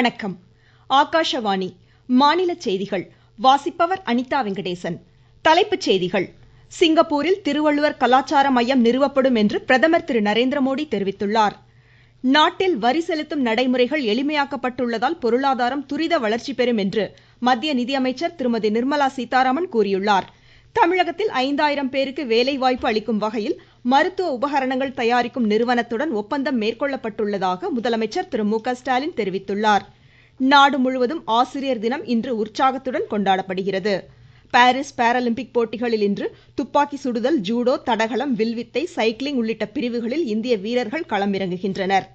வணக்கம். ஆகாஷவாணி மாநில செய்திகள் வாசிப்பவர் அனிதா வெங்கடேசன். தலைப்புச் செய்திகள். சிங்கப்பூரில் திருவள்ளுவர் கலாச்சார மையம் நிறுவப்படும் என்று பிரதமர் திரு. நரேந்திர மோடி தெரிவித்துள்ளார். நாட்டில் வரி செலுத்தும் நடைமுறைகள் எளிமையாக்கப்பட்டுள்ளதால் பொருளாதாரம் துரித வளர்ச்சி பெறும் என்று மத்திய நிதியமைச்சர் திருமதி நிர்மலா சீதாராமன் கூறியுள்ளார். தமிழகத்தில் ஐந்தாயிரம் பேருக்கு வேலைவாய்ப்பு அளிக்கும் வகையில் மருத்துவ உபகரணங்கள் தயாரிக்கும் நிறுவனத்துடன் ஒப்பந்தம் மேற்கொள்ளப்பட்டுள்ளதாக முதலமைச்சர் திரு மு க ஸ்டாலின் தெரிவித்துள்ளாா் நாடு முழுவதும் ஆசிரியர் தினம் இன்று உற்சாகத்துடன் கொண்டாடப்படுகிறது. பாரிஸ் பாராலிம்பிக் போட்டிகளில் இன்று துப்பாக்கி சுடுதல் ஜூடோ தடகளம் வில்வித்தை சைக்கிளிங் உள்ளிட்ட பிரிவுகளில் இந்திய வீரர்கள் களமிறங்குகின்றனர்.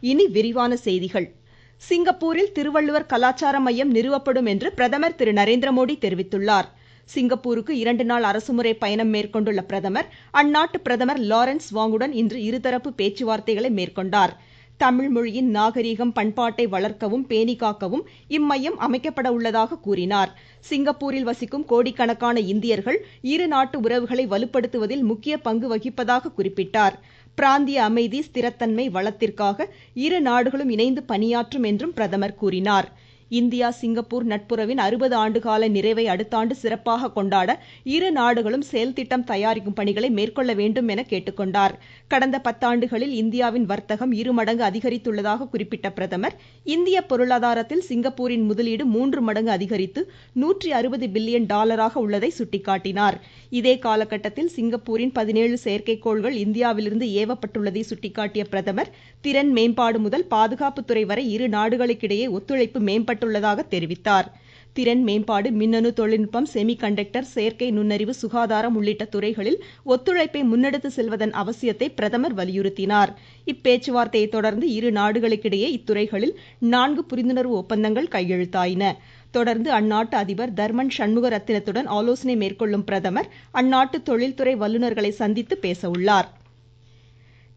இனி விரிவான செய்திகள். சிங்கப்பூரில் திருவள்ளுவர் கலாச்சார மையம் நிறுவப்படும் என்று பிரதமர் திரு நரேந்திர மோடி தெரிவித்துள்ளார். சிங்கப்பூருக்கு இரண்டு நாள் அரசுமுறை பயணம் மேற்கொண்டுள்ள பிரதமர் அந்நாட்டு பிரதமர் லாரன்ஸ் வாங்குடன் இன்று இருதரப்பு பேச்சுவார்த்தைகளை மேற்கொண்டார். தமிழ் மொழியின் நாகரீகம் பண்பாட்டை வளர்க்கவும் பேணி காக்கவும் இம்மையம் அமைக்கப்பட உள்ளதாக கூறினார். சிங்கப்பூரில் வசிக்கும் கோடிக்கணக்கான இந்தியர்கள் இரு நாட்டு உறவுகளை வலுப்படுத்துவதில் முக்கிய பங்கு வகிப்பதாக குறிப்பிட்டார். பிராந்திய அமைதி ஸ்திரத்தன்மை வளத்திற்காக இரு நாடுகளும் இணைந்து பணியாற்றும் என்றும் பிரதமர் கூறினார். இந்தியா சிங்கப்பூர் நட்புறவின் அறுபது ஆண்டுகால நிறைவை அடுத்த ஆண்டு சிறப்பாக கொண்டாட இரு நாடுகளும் செயல் திட்டம் தயாரிக்கும் பணிகளை மேற்கொள்ள வேண்டும் என கேட்டுக்கொண்டார். கடந்த பத்தாண்டுகளில் இந்தியாவின் வர்த்தகம் இரு மடங்கு அதிகரித்துள்ளதாக குறிப்பிட்ட பிரதமர் இந்திய பொருளாதாரத்தில் சிங்கப்பூரின் முதலீடு மூன்று மடங்கு அதிகரித்து நூற்றி அறுபது பில்லியன் டாலராக உள்ளதை சுட்டிக்காட்டினாா் இதே காலகட்டத்தில் சிங்கப்பூரின் பதினேழு செயற்கைக்கோள்கள் இந்தியாவிலிருந்து ஏவப்பட்டுள்ளதை சுட்டிக்காட்டிய பிரதமர் திறன் மேம்பாடு முதல் பாதுகாப்புத்துறை வரை இரு நாடுகளுக்கிடையே ஒத்துழைப்பு மேம்பட்டுள்ளதாக தெரிவித்தார். திறன் மேம்பாடு மின்னணு தொழில்நுட்பம் செமி கண்டக்டர் செயற்கை நுண்ணறிவு சுகாதாரம் உள்ளிட்ட துறைகளில் ஒத்துழைப்பை முன்னெடுத்து செல்வதன் அவசியத்தை பிரதமர் வலியுறுத்தினார். இப்பேச்சுவார்த்தையை தொடர்ந்து இரு நாடுகளுக்கிடையே இத்துறைகளில் நான்கு புரிந்துணர்வு ஒப்பந்தங்கள் கையெழுத்தாயின. தொடர்ந்து அந்நாட்டு அதிபர் தர்மன் சண்முக ரத்தினத்துடன் ஆலோசனை மேற்கொள்ளும் பிரதமர் அந்நாட்டு தொழில்துறை வல்லுநர்களை சந்தித்து பேச உள்ளார்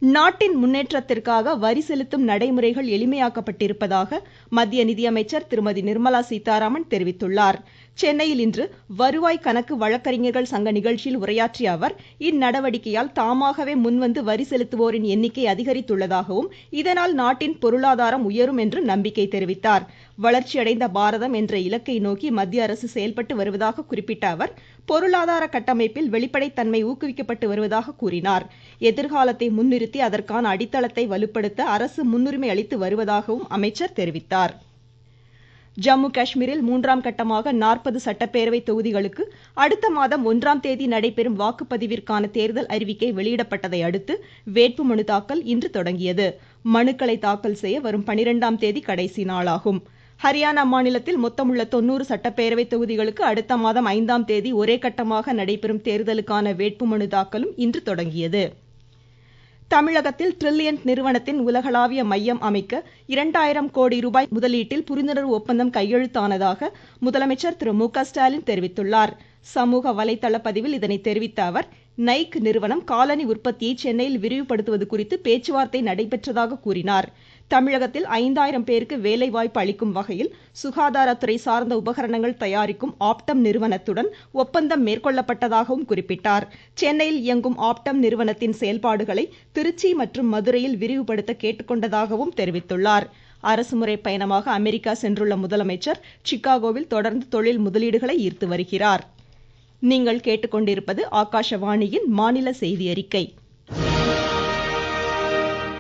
நாட்டின் முன்னேற்றத்திற்காக வரி செலுத்தும் நடைமுறைகள் எளிமையாக்கப்பட்டிருப்பதாக மத்திய நிதியமைச்சர் திருமதி நிர்மலா சீதாராமன் தெரிவித்துள்ளார். சென்னையில் இன்று வருவாய் கணக்கு வழக்கறிஞர்கள் சங்க நிகழ்ச்சியில் உரையாற்றிய அவர் இந்நடவடிக்கையால் தாமாகவே முன்வந்து வரி செலுத்துவோரின் எண்ணிக்கை அதிகரித்துள்ளதாகவும் இதனால் நாட்டின் பொருளாதாரம் உயரும் என்று நம்பிக்கை தெரிவித்தார். வளர்ச்சியடைந்த பாரதம் என்ற இலக்கை நோக்கி மத்திய அரசு செயல்பட்டு வருவதாக குறிப்பிட்ட அவர் பொருளாதார கட்டமைப்பில் வெளிப்படைத்தன்மை ஊக்குவிக்கப்பட்டு வருவதாக கூறினார். எதிர்காலத்தை முன்னிறுத்தி அதற்கான அடித்தளத்தை வலுப்படுத்த அரசு முன்னுரிமை அளித்து வருவதாகவும் அமைச்சர் தெரிவித்தார். ஜம்மு காஷ்மீரில் மூன்றாம் கட்டமாக நாற்பது சட்டப்பேரவை தொகுதிகளுக்கு அடுத்த மாதம் ஒன்றாம் தேதி நடைபெறும் வாக்குப்பதிவிற்கான தேர்தல் அறிவிக்கை வெளியிடப்பட்டதை அடுத்து வேட்புமனு தாக்கல் இன்று தொடங்கியது. மனுக்களை தாக்கல் செய்ய வரும் பனிரெண்டாம் தேதி கடைசி நாளாகும். ஹரியானா மாநிலத்தில் மொத்தமுள்ள தொன்னூறு சட்டப்பேரவை தொகுதிகளுக்கு அடுத்த மாதம் ஐந்தாம் தேதி ஒரே கட்டமாக நடைபெறும் தேர்தலுக்கான வேட்புமனு தாக்கலும் இன்று தொடங்கியது. தமிழகத்தில் டிரில்லியன்ட் நிறுவனத்தின் உலகளாவிய மையம் அமைக்க இரண்டாயிரம் கோடி ரூபாய் முதலீட்டில் புரிந்துணர்வு ஒப்பந்தம் கையெழுத்தானதாக முதலமைச்சர் திரு மு க ஸ்டாலின் தெரிவித்துள்ளார். சமூக வலைதள பதிவில் இதனை தெரிவித்த அவர் நைக் நிறுவனம் காலனி உற்பத்தியை சென்னையில் விரிவுபடுத்துவது குறித்து பேச்சுவார்த்தை நடைபெற்றதாக கூறினார். தமிழகத்தில் ஐந்தாயிரம் பேருக்கு வேலைவாய்ப்பு அளிக்கும் வகையில் சுகாதாரத்துறை சார்ந்த உபகரணங்கள் தயாரிக்கும் ஆப்டம் நிறுவனத்துடன் ஒப்பந்தம் மேற்கொள்ளப்பட்டதாகவும் குறிப்பிட்டார். சென்னையில் இயங்கும் ஆப்டம் நிறுவனத்தின் செயல்பாடுகளை திருச்சி மற்றும் மதுரையில் விரிவுபடுத்த கேட்டுக்கொண்டதாகவும் தெரிவித்துள்ளார். அரசுமுறை பயணமாக அமெரிக்கா சென்றுள்ள முதலமைச்சர் சிக்காகோவில் தொடர்ந்து தொழில் முதலீடுகளை ஈர்த்து வருகிறார். நீங்கள் கேட்டுக்கொண்டிருப்பது ஆகாஷவாணியின் மாநில செய்தி அறிக்கை.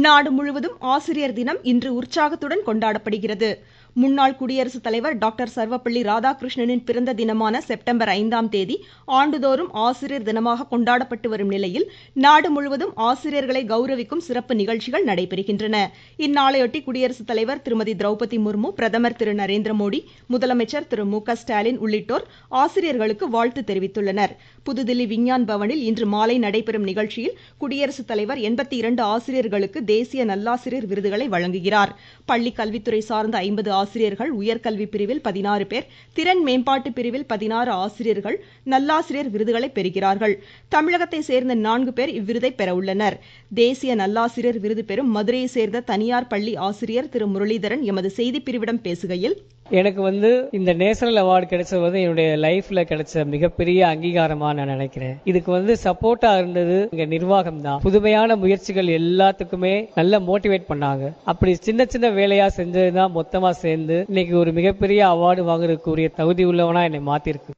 நாடு முழுவதும் ஆசிரியர் தினம் இன்று உற்சாகத்துடன் கொண்டாடப்படுகிறது. முன்னாள் குடியரசுத் தலைவர் டாக்டர் சர்வப்பள்ளி ராதாகிருஷ்ணனின் பிறந்த தினமான செப்டம்பர் ஐந்தாம் தேதி ஆண்டுதோறும் ஆசிரியர் தினமாக கொண்டாடப்பட்டு வரும் நிலையில் நாடு முழுவதும் ஆசிரியர்களை கௌரவிக்கும் சிறப்பு நிகழ்ச்சிகள் நடைபெறுகின்றன. இந்நாளையொட்டி குடியரசுத் தலைவர் திருமதி திரௌபதி முர்மு பிரதமர் திரு நரேந்திர மோடி முதலமைச்சர் திரு மு க ஸ்டாலின் உள்ளிட்டோர் ஆசிரியர்களுக்கு வாழ்த்து தெரிவித்துள்ளனர். புதுதில்லி விஞ்ஞான் பவனில் இன்று மாலை நடைபெறும் நிகழ்ச்சியில் குடியரசுத் தலைவர் எண்பத்தி இரண்டு ஆசிரியர்களுக்கு தேசிய நல்லாசிரியர் விருதுகளை வழங்குகிறார். பள்ளி கல்வித்துறை சார்ந்த ஐம்பது ஆசிரியர்கள் உயர்கல்வி பிரிவில் பதினாறு பேர் திறன் மேம்பாட்டு பிரிவில் பதினாறு ஆசிரியர்கள் நல்லாசிரியர் விருதுகளை பெறுகிறார்கள். தமிழகத்தை சேர்ந்த நான்கு பேர் இவ்விருதை பெற உள்ளனர் தேசிய நல்லாசிரியர் விருது பெறும் மதுரையை சேர்ந்த தனியார் பள்ளி ஆசிரியர் திரு முரளிதரன் எமது செய்தி பிரிவிடம் பேசுகையில் எனக்கு வந்து இந்த நேஷனல் அவார்டு கிடைச்சது வந்து என்னுடைய லைஃப்ல கிடைச்ச மிகப்பெரிய அங்கீகாரமா நான் நினைக்கிறேன். இதுக்கு வந்து சப்போர்ட்டா இருந்தது இங்க நிர்வாகம் தான் புதுமையான முயற்சிகள் எல்லாத்துக்குமே நல்ல மோட்டிவேட் பண்ணாங்க. அப்படி சின்ன சின்ன வேலையா செஞ்சதுதான் மொத்தமா சேர்ந்து இன்னைக்கு ஒரு மிகப்பெரிய அவார்டு வாங்குறதுக்குரிய தகுதி உள்ளவனா என்னை மாத்திருக்கு.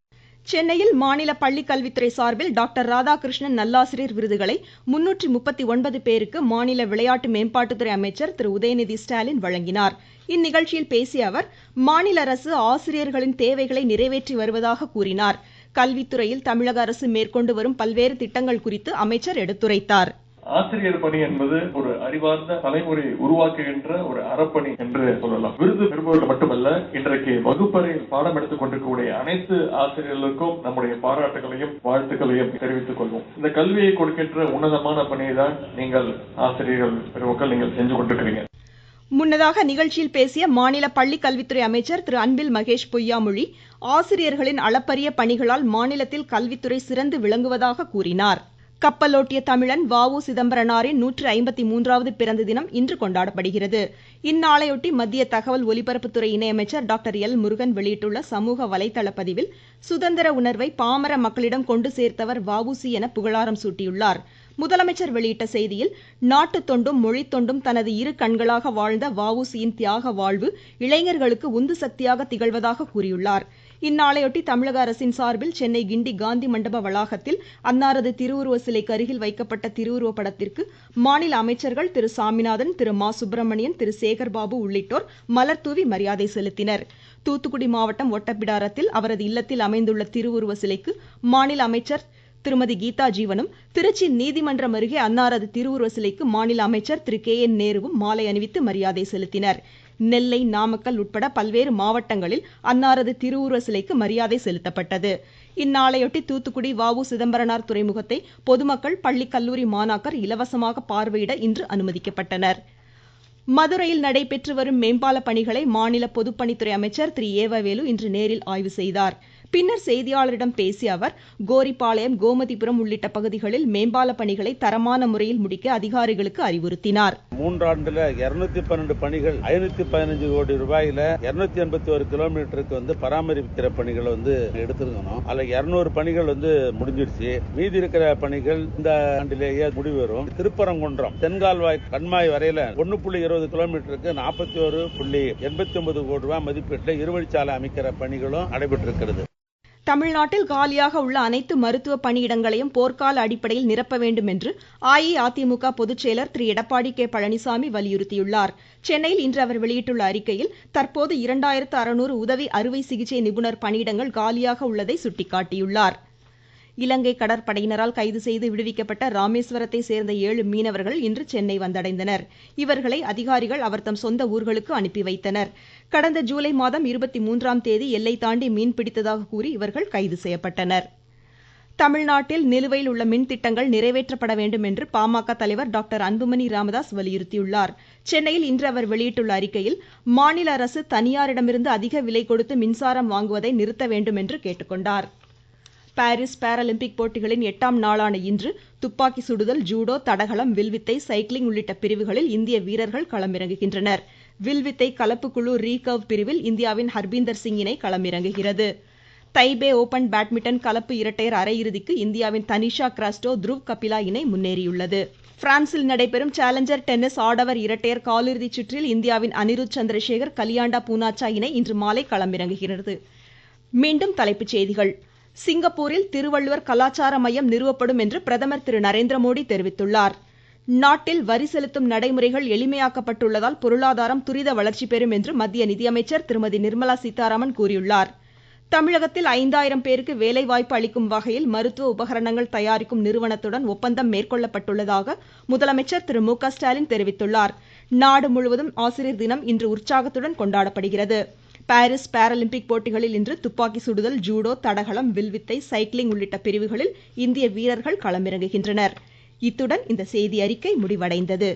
சென்னையில் மாநில பள்ளிக் கல்வித்துறை சார்பில் டாக்டர் ராதாகிருஷ்ணன் நல்லாசிரியர் விருதுகளை முன்னூற்றி முப்பத்தி ஒன்பது பேருக்கு மாநில விளையாட்டு மேம்பாட்டுத்துறை அமைச்சர் திரு உதயநிதி ஸ்டாலின் வழங்கினார். இந்நிகழ்ச்சியில் பேசிய அவர் மாநில அரசு ஆசிரியர்களின் தேவைகளை நிறைவேற்றி வருவதாக கூறினார். கல்வித்துறையில் தமிழக அரசு மேற்கொண்டு வரும் பல்வேறு திட்டங்கள் குறித்து அமைச்சர் எடுத்துரைத்தார். ஆசிரியர் பணி என்பது ஒரு அறிவார்ந்த தலைமுறை உருவாக்குகின்ற ஒரு அறப்பணி என்று சொல்லலாம். விருது பெறுபவர்கள் மட்டுமல்ல இன்றைக்கு வகுப்பறையில் பாடம் எடுத்துக் கொண்டிருக்கக்கூடிய அனைத்து ஆசிரியர்களுக்கும் நம்முடைய பாராட்டுகளையும் வாழ்த்துக்களையும் தெரிவித்துக் கொள்வோம். இந்த கல்வியை கொடுக்கின்ற உன்னதமான பணியை தான் நீங்கள் ஆசிரியர்கள் பெருமக்கள் நீங்கள் செஞ்சு கொண்டிருக்கிறீங்க. முன்னதாக நிகழ்ச்சியில் பேசிய மாநில பள்ளிக் கல்வித்துறை அமைச்சர் திரு அன்பில் மகேஷ் பொய்யாமொழி ஆசிரியர்களின் அளப்பரிய பணிகளால் மாநிலத்தில் கல்வித்துறை சிறந்து விளங்குவதாக கூறினார். கப்பலோட்டிய தமிழன் வ உ சிதம்பரனாரின் நூற்று ஐம்பத்தி மூன்றாவது பிறந்த தினம் இன்று கொண்டாடப்படுகிறது. இந்நாளையொட்டி மத்திய தகவல் ஒலிபரப்புத்துறை இணையமைச்சர் டாக்டர் எல் முருகன் வெளியிட்டுள்ள சமூக வலைதள பதிவில் சுதந்திர உணர்வை பாமர மக்களிடம் கொண்டு சேர்த்தவர் வஉசி என புகழாரம் சூட்டியுள்ளார். முதலமைச்சர் வெளியிட்ட செய்தியில் நாட்டு தொண்டும் மொழி தொண்டும் தனது இரு கண்களாக வாழ்ந்த வஉசியின் தியாக வாழ்வு இளைஞர்களுக்கு உந்து சக்தியாக திகழ்வதாக கூறியுள்ளார். இந்நாளையொட்டி தமிழக அரசின் சார்பில் சென்னை கிண்டி காந்தி மண்டப வளாகத்தில் அன்னாரது திருவுருவ சிலைக்கு அருகில் வைக்கப்பட்ட திருவுருவ படத்திற்கு மாநில அமைச்சர்கள் திரு சாமிநாதன் திரு மா சுப்பிரமணியன் திரு சேகர்பாபு உள்ளிட்டோர் மலர் தூவி மரியாதை செலுத்தினர். தூத்துக்குடி மாவட்டம் ஒட்டப்பிடாரத்தில் அவரது இல்லத்தில் அமைந்துள்ள திருவுருவ சிலைக்கு மாநில அமைச்சர் திருமதி கீதா ஜீவனும் திருச்சி நீதிமன்றம் அருகே அன்னாரது திருவுருவ சிலைக்கு மாநில அமைச்சர் திரு கே என் நேருவும் மாலை அணிவித்து மரியாதை செலுத்தினர். நெல்லை நாமக்கல் உட்பட பல்வேறு மாவட்டங்களில் அன்னாரது திருவுருவ சிலைக்கு மரியாதை செலுத்தப்பட்டது. இந்நாளையொட்டி தூத்துக்குடி வஉ சிதம்பரனார் துறைமுகத்தை பொதுமக்கள் பள்ளி கல்லூரி மாணாக்கர் இலவசமாக பார்வையிட இன்று அனுமதிக்கப்பட்டனர். மதுரையில் நடைபெற்று வரும் மேம்பால பணிகளை மாநில பொதுப்பணித்துறை அமைச்சர் திரு. ஏவவேலு இன்று நேரில் ஆய்வு செய்தார். பின்னர் செய்தியாளரிடம் பேசிய அவர் கோரிப்பாளையம் கோமதிபுரம் உள்ளிட்ட பகுதிகளில் மேம்பால பணிகளை தரமான முறையில் முடிக்க அதிகாரிகளுக்கு அறிவுறுத்தினார். மூன்றாண்டுல இருநூத்தி பன்னெண்டு பணிகள் ஐநூத்தி பதினஞ்சு கோடி ரூபாயில இருநூத்தி எண்பத்தி ஒரு கிலோமீட்டருக்கு வந்து பராமரிக்கிற பணிகளை வந்து எடுத்திருக்கணும் அதுல இருநூறு பணிகள் வந்து முடிஞ்சிருச்சு. மீதி இருக்கிற பணிகள் இந்த ஆண்டிலேயே முடிவு வரும் திருப்பரங்குன்றம் தென்கால்வாய் கண்மாய் வரையில ஒன்னு புள்ளி இருபது கிலோமீட்டருக்கு நாற்பத்தி ஒரு புள்ளி எண்பத்தி ஒன்பது கோடி ரூபாய் மதிப்பீட்டில் இருவழிச்சாலை அமைக்கிற பணிகளும் நடைபெற்றிருக்கிறது. தமிழ்நாட்டில் காலியாக உள்ள அனைத்து மருத்துவ பணியிடங்களையும் போர்க்கால அடிப்படையில் நிரப்ப வேண்டும் என்று அஇஅதிமுக பொதுச்செயலர் திரு. எடப்பாடி கே. பழனிசாமி வலியுறுத்தியுள்ளார். சென்னையில் இன்று அவர் வெளியிட்டுள்ள அறிக்கையில் தற்போது இரண்டாயிரத்து அறுநூறு உதவி அறுவை சிகிச்சை நிபுணர் பணியிடங்கள் காலியாக உள்ளதை சுட்டிக்காட்டியுள்ளார். இலங்கை கடற்படையினரால் கைது செய்து விடுவிக்கப்பட்ட ராமேஸ்வரத்தை சேர்ந்த ஏழு மீனவர்கள் இன்று சென்னை வந்தடைந்தனர். இவர்களை அதிகாரிகள் அவர் தம் சொந்த ஊர்களுக்கு அனுப்பி வைத்தனர். கடந்த ஜூலை மாதம் இருபத்தி மூன்றாம் தேதி எல்லை தாண்டி மீன் பிடித்ததாக கூறி இவர்கள் கைது செய்யப்பட்டனர். தமிழ்நாட்டில் நிலுவையில் உள்ள மின் திட்டங்கள் நிறைவேற்றப்பட வேண்டும் என்று பாமக தலைவர் டாக்டர் அன்புமணி ராமதாஸ் வலியுறுத்தியுள்ளார். சென்னையில் இன்று அவர் வெளியிட்டுள்ள அறிக்கையில் மாநில அரசு தனியாரிடமிருந்து அதிக விலை கொடுத்து மின்சாரம் வாங்குவதை நிறுத்த வேண்டும் என்று கேட்டுக்கொண்டார். பாரிஸ் பாராலிம்பிக் போட்டிகளின் எட்டாம் நாளான இன்று துப்பாக்கி சுடுதல் ஜூடோ தடகளம் வில்வித்தை சைக்கிளிங் உள்ளிட்ட பிரிவுகளில் இந்திய வீரர்கள் களமிறங்குகின்றனர். வில்வித்தை கலப்பு குழு ரீகர்வ் பிரிவில் இந்தியாவின் ஹர்பீந்தர் சிங் இணை களமிறங்குகிறது. தைபே ஓபன் பேட்மிண்டன் கலப்பு இரட்டையர் அரையிறுதிக்கு இந்தியாவின் தனிஷா கிராஸ்டோ த்ருவ் கபிலா இணை முன்னேறியுள்ளது. பிரான்சில் நடைபெறும் சேலஞ்சர் டென்னிஸ் ஆடவர் இரட்டையர் காலிறுதிச் சுற்றில் இந்தியாவின் அனிருத் சந்திரசேகர் கலியாண்டா பூனாச்சா இணை இன்று மாலை களமிறங்குகிறது. மீண்டும் தலைப்புச் செய்திகள். சிங்கப்பூரில் திருவள்ளுவர் கலாச்சார மையம் நிறுவப்படும் என்று பிரதமர் திரு நரேந்திர மோடி தெரிவித்துள்ளார். நாட்டில் வரி செலுத்தும் நடைமுறைகள் எளிமையாக்கப்பட்டுள்ளதால் பொருளாதாரம் துரித வளர்ச்சி பெறும் என்று மத்திய நிதியமைச்சர் திருமதி நிர்மலா சீதாராமன் கூறியுள்ளார். தமிழகத்தில் ஐந்தாயிரம் பேருக்கு வேலைவாய்ப்பு அளிக்கும் வகையில் மருத்துவ உபகரணங்கள் தயாரிக்கும் நிறுவனத்துடன் ஒப்பந்தம் மேற்கொள்ளப்பட்டுள்ளதாக முதலமைச்சர் திரு மு க ஸ்டாலின் தெரிவித்துள்ளார். நாடு முழுவதும் ஆசிரியர் தினம் இன்று உற்சாகத்துடன் கொண்டாடப்படுகிறது. பாரிஸ் பாராலிம்பிக் போட்டிகளில் இன்று துப்பாக்கி சுடுதல் ஜூடோ தடகளம் வில்வித்தை சைக்கிளிங் உள்ளிட்ட பிரிவுகளில் இந்திய வீரர்கள் களமிறங்குகின்றனர். இத்துடன் இந்த செய்தி அறிக்கை முடிவடைந்தது.